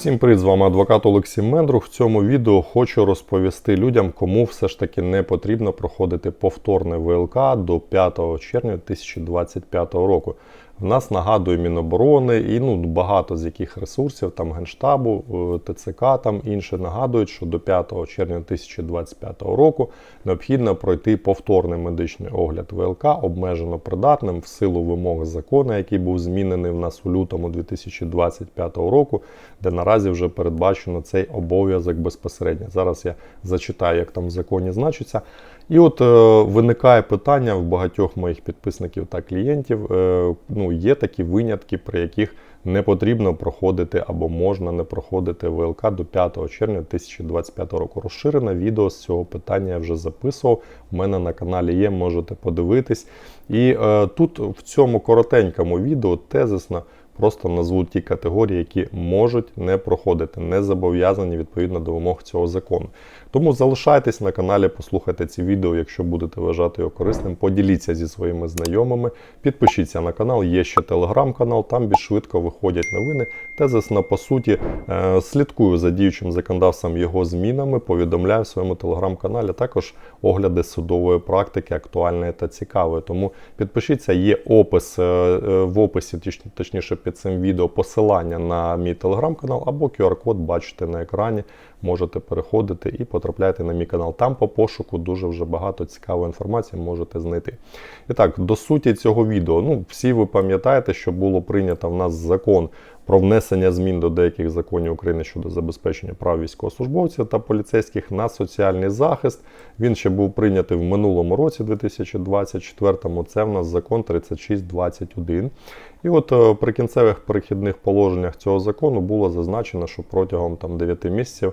Всім привіт, з вами адвокат Олексій Мендрух. В цьому відео хочу розповісти людям, кому все ж таки не потрібно проходити повторне ВЛК до 5 червня 2025 року. В нас нагадує Міноборони і ну, багато з яких ресурсів, там Генштабу, е, ТЦК, там інше нагадують, що до 5 червня 2025 року необхідно пройти повторний медичний огляд ВЛК обмежено придатним в силу вимог закону, який був змінений в нас у лютому 2025 року, де наразі вже передбачено цей обов'язок безпосередньо. Зараз я зачитаю, як там в законі значиться. І от е, виникає питання в багатьох моїх підписників та клієнтів. Е, ну, є такі винятки, при яких не потрібно проходити або можна не проходити ВЛК до 5 червня 2025 року. Розширене відео з цього питання я вже записував. У мене на каналі є, можете подивитись. І е, тут в цьому коротенькому відео тезисно просто назву ті категорії, які можуть не проходити, не зобов'язані відповідно до вимог цього закону. Тому залишайтесь на каналі, послухайте ці відео, якщо будете вважати його корисним. Поділіться зі своїми знайомими, підпишіться на канал, є ще телеграм-канал, там більш швидко виходять новини. Тезисно, по суті, е, слідкую за діючим законодавством його змінами, повідомляю в своєму телеграм-каналі також огляди судової практики, актуальної та цікавої. Тому підпишіться, є опис е, е, в описі, точніше під цим відео, посилання на мій телеграм-канал або QR-код бачите на екрані. Можете переходити і потрапляти на мій канал. Там по пошуку дуже вже багато цікавої інформації можете знайти. І так, до суті цього відео. Ну, всі ви пам'ятаєте, що було прийнято в нас закон про внесення змін до деяких законів України щодо забезпечення прав військовослужбовців та поліцейських на соціальний захист. Він ще був прийнятий в минулому році, 2024-му. Це в нас закон 3621. І от е, при кінцевих перехідних положеннях цього закону було зазначено, що протягом там 9 місяців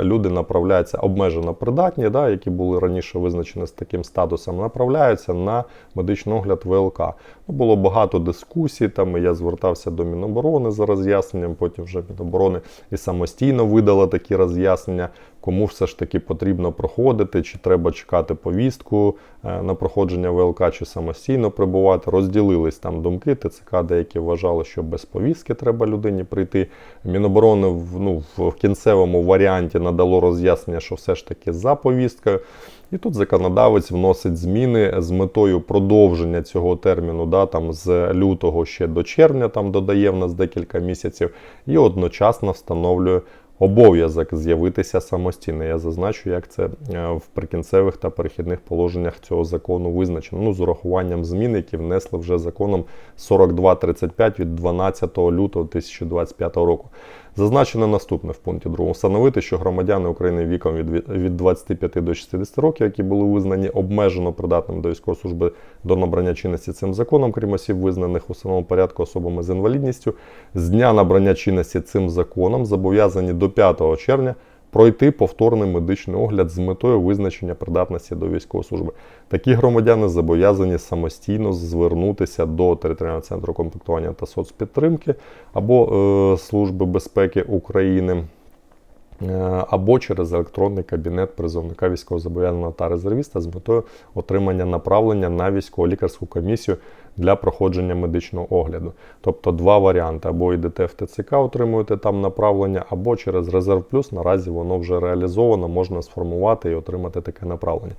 люди направляються обмежено придатні, да, які були раніше визначені з таким статусом, направляються на медичний огляд ВЛК. Ну, Було багато дискусій. Там я звертався до Міноборони за роз'ясненням. Потім вже Міноборони і самостійно видала такі роз'яснення кому все ж таки потрібно проходити, чи треба чекати повістку е, на проходження ВЛК, чи самостійно прибувати. Розділились там думки. ТЦК деякі вважали, що без повістки треба людині прийти. Міноборони ну, в кінцевому варіанті надало роз'яснення, що все ж таки за повісткою. І тут законодавець вносить зміни з метою продовження цього терміну, да, там з лютого ще до червня, там додає в нас декілька місяців, і одночасно встановлює обов'язок з'явитися самостійно. Я зазначу, як це е, в прикінцевих та перехідних положеннях цього закону визначено. Ну, з урахуванням змін, які внесли вже законом 4235 від 12 лютого 2025 року. Зазначено наступне в пункті 2. Встановити, що громадяни України віком від від 25 до 60 років, які були визнані обмежено придатними до військової служби до набрання чинності цим законом, крім осіб, визнаних у самому порядку особами з інвалідністю, з дня набрання чинності цим законом зобов'язані до 5 червня пройти повторний медичний огляд з метою визначення придатності до військової служби. Такі громадяни зобов'язані самостійно звернутися до територіального центру комплектування та соцпідтримки або е, Служби безпеки України. Е, або через електронний кабінет призовника військовозобов'язаного та резервіста з метою отримання направлення на військово-лікарську комісію для проходження медичного огляду. Тобто два варіанти: або йдете в ТЦК, отримуєте там направлення, або через Резерв Плюс наразі воно вже реалізовано, можна сформувати і отримати таке направлення.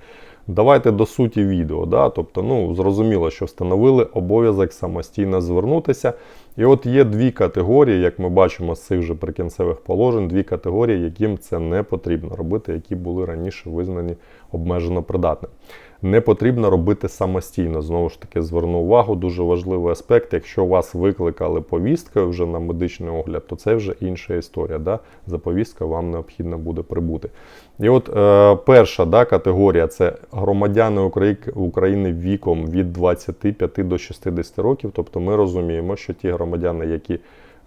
Давайте до суті відео. Да? Тобто, ну, зрозуміло, що встановили обов'язок самостійно звернутися. І от є дві категорії, як ми бачимо з цих же прикінцевих положень, дві категорії, яким це не потрібно робити, які були раніше визнані обмежено придатними не потрібно робити самостійно. Знову ж таки, зверну увагу, дуже важливий аспект. Якщо вас викликали повісткою вже на медичний огляд, то це вже інша історія. Да? За повісткою вам необхідно буде прибути. І от е, перша да, категорія це громадяни України віком від 25 до 60 років. Тобто ми розуміємо, що ті громадяни, які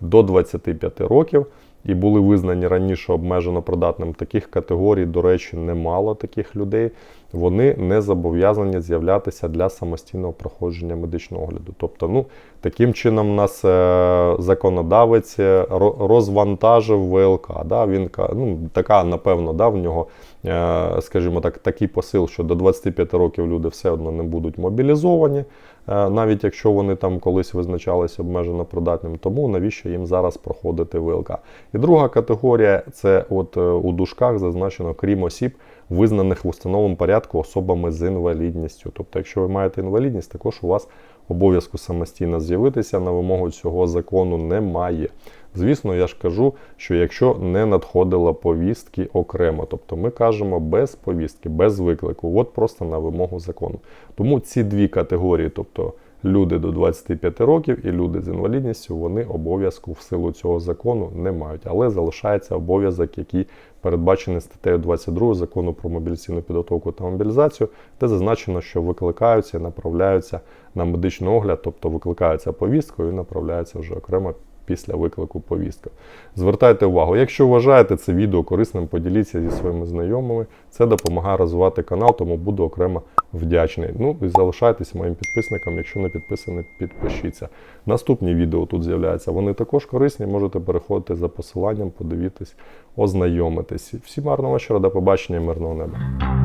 до 25 років і були визнані раніше обмежено придатним. Таких категорій, до речі, немало таких людей. Вони не зобов'язані з'являтися для самостійного проходження медичного огляду. Тобто, ну, таким чином, нас е, законодавець е, розвантажив ВЛК. Да? Він ну, така, напевно, да, в нього, е, скажімо так, такий посил, що до 25 років люди все одно не будуть мобілізовані. Е, навіть якщо вони там колись визначалися обмежено придатним, тому навіщо їм зараз проходити ВЛК. І друга категорія це от е, у дужках зазначено крім осіб, визнаних в установленому порядку особами з інвалідністю. Тобто, якщо ви маєте інвалідність, також у вас обов'язку самостійно з'явитися на вимогу цього закону немає. Звісно, я ж кажу, що якщо не надходила повістки окремо, тобто ми кажемо без повістки, без виклику, от просто на вимогу закону. Тому ці дві категорії, тобто люди до 25 років і люди з інвалідністю, вони обов'язку в силу цього закону не мають, але залишається обов'язок, який передбачений статтею 22 закону про мобілізаційну підготовку та мобілізацію, де зазначено, що викликаються і направляються на медичний огляд, тобто викликаються повісткою і направляються вже окремо після виклику повістки. Звертайте увагу, якщо вважаєте це відео корисним, поділіться зі своїми знайомими. Це допомагає розвивати канал, тому буду окремо вдячний. Ну і залишайтеся моїм підписником. Якщо не підписані, підпишіться. Наступні відео тут з'являються. Вони також корисні. Можете переходити за посиланням, подивитись, ознайомитись. Всім гарного вечора, до побачення мирного неба.